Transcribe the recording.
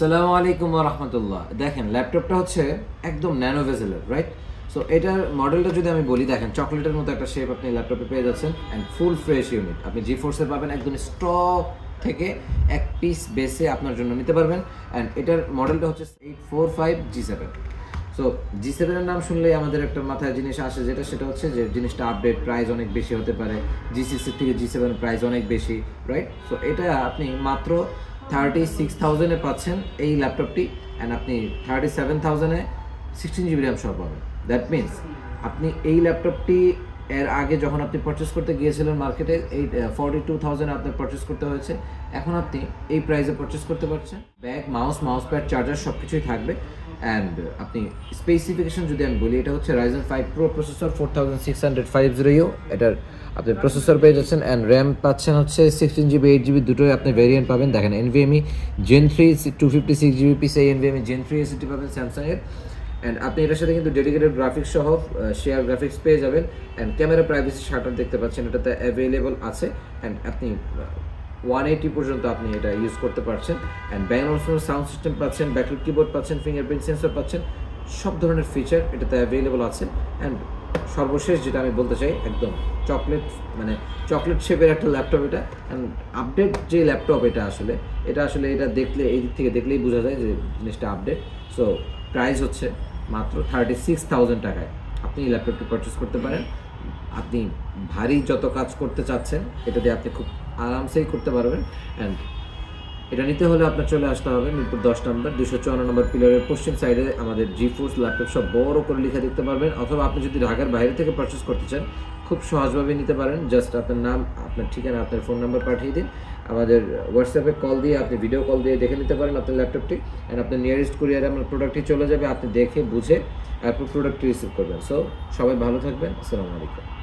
আসসালামু আলাইকুম রহমতুল্লাহ। দেখেন, ল্যাপটপটা হচ্ছে একদম ন্যানো ভেজেলের রাইট সো এটার মডেলটা যদি আমি বলি, দেখেন, চকলেটের মতো একটা শেপ আপনি ল্যাপটপে পেয়ে যাচ্ছেন অ্যান্ড ফুল ফ্রেশ ইউনিট আপনি জি ফোর্সের পাবেন একদম স্টক থেকে এক পিস বেসে আপনার জন্য নিতে পারবেন অ্যান্ড এটার মডেলটা হচ্ছে eight four five G seven so G সেভেনের নাম শুনলেই আমাদের একটা মাথায় জিনিস আসে যেটা, সেটা হচ্ছে যে জিনিসটা আপডেট প্রাইস অনেক বেশি হতে পারে জি সিক্সের থেকে জি সেভেন প্রাইস অনেক বেশি রাইট সো এটা আপনি মাত্র থার্টি সিক্স থাউজেন্ডে পাচ্ছেন এই ল্যাপটপটি অ্যান্ড আপনি থার্টি সেভেন থাউজেন্ডে সিক্সটিন জিবি র্যাম সহ পাবেন। দ্যাট মিনস আপনি এই ল্যাপটপটি এর আগে যখন আপনি পারচেস করতে গিয়েছিলেন মার্কেটে এই ফর্টি টু থাউজেন্ড আপনার পারচেস করতে হয়েছে। এখন আপনি এই প্রাইসে পারচেস করতে পারছেন। Bag mouse mouse pad charger সব কিছুই থাকবে। অ্যান্ড আপনি স্পেসিফিকেশন যদি আমি বলি, এটা হচ্ছে Ryzen five pro processor four thousand six hundred five zero U এটার আপনি প্রসেসর পেয়ে যাচ্ছেন অ্যান্ড র্যাম পাচ্ছেন হচ্ছে সিক্সটিন জিবি এইট জিবি দুটোই আপনি ভেরিয়েন্ট পাবেন। দেখেন NVMe gen three two fifty six GB piece এই এনভিএমই জেন থ্রি এসিটি পাবেন স্যামসাংয়ের অ্যান্ড আপনি এটার সাথে কিন্তু ডেডিকেটেড গ্রাফিক্স সহ শেয়ার গ্রাফিক্স পেয়ে যাবেন। অ্যান্ড ক্যামেরা প্রাইভেসি শাটার দেখতে পাচ্ছেন, এটাতে অ্যাভেলেবল আছে। অ্যান্ড আপনি ওয়ান এইটি পর্যন্ত আপনি এটা ইউজ করতে পারছেন। অ্যান্ড ব্যাঙ্গলোর সাউন্ড সিস্টেম পাচ্ছেন ব্যাকলিট কিবোর্ড পাচ্ছেন ফিঙ্গারপ্রিন্ট সেন্সর পাচ্ছেন, সব ধরনের ফিচার এটাতে অ্যাভেলেবল আছে। অ্যান্ড সর্বশেষ যেটা আমি বলতে চাই, একদম চকলেট মানে চকলেট শেপের একটা ল্যাপটপ এটা। অ্যান্ড আপডেট যে ল্যাপটপ এটা আসলে এটা আসলে এটা দেখলে, এই দিক থেকে দেখলেই বোঝা যায় যে জিনিসটা আপডেট সো প্রাইস হচ্ছে মাত্র থার্টি সিক্স থাউজেন্ড টাকায়। আপনি এই ল্যাপটপটি পারচেস করতে পারেন। আপনি ভারী যত কাজ করতে চাচ্ছেন, এটা দিয়ে আপনি খুব আরামসেই করতে পারবেন। অ্যান্ড এটা নিতে হলে আপনার চলে আসতে হবে, মিরপুর দশ নম্বর, দুশো চুয়ান্ন নম্বর পিলারের পশ্চিম সাইডে আমাদের জি ফোর্স ল্যাপটপ সব বড় করে লিখে দেখতে পারবেন, অথবা আপনি যদি ঢাকার বাইরে থেকে পারচেস করতে চান, খুব সহজভাবে নিতে পারেন। জাস্ট আপনার নাম, আপনার ঠিকানা, আপনার ফোন নাম্বার পাঠিয়ে দিন। আমাদের হোয়াটসঅ্যাপে কল দিয়ে আপনি ভিডিও কল দিয়ে দেখে নিতে পারেন আপনার ল্যাপটপটি অ্যান্ড আপনার নিয়ারেস্ট কুরিয়ারে আপনার প্রোডাক্টটি চলে যাবে, আপনি দেখে, বুঝে, তারপর প্রোডাক্টটি রিসিভ করবেন। সো সবাই ভালো থাকবেন। আসসালামু আলাইকুম।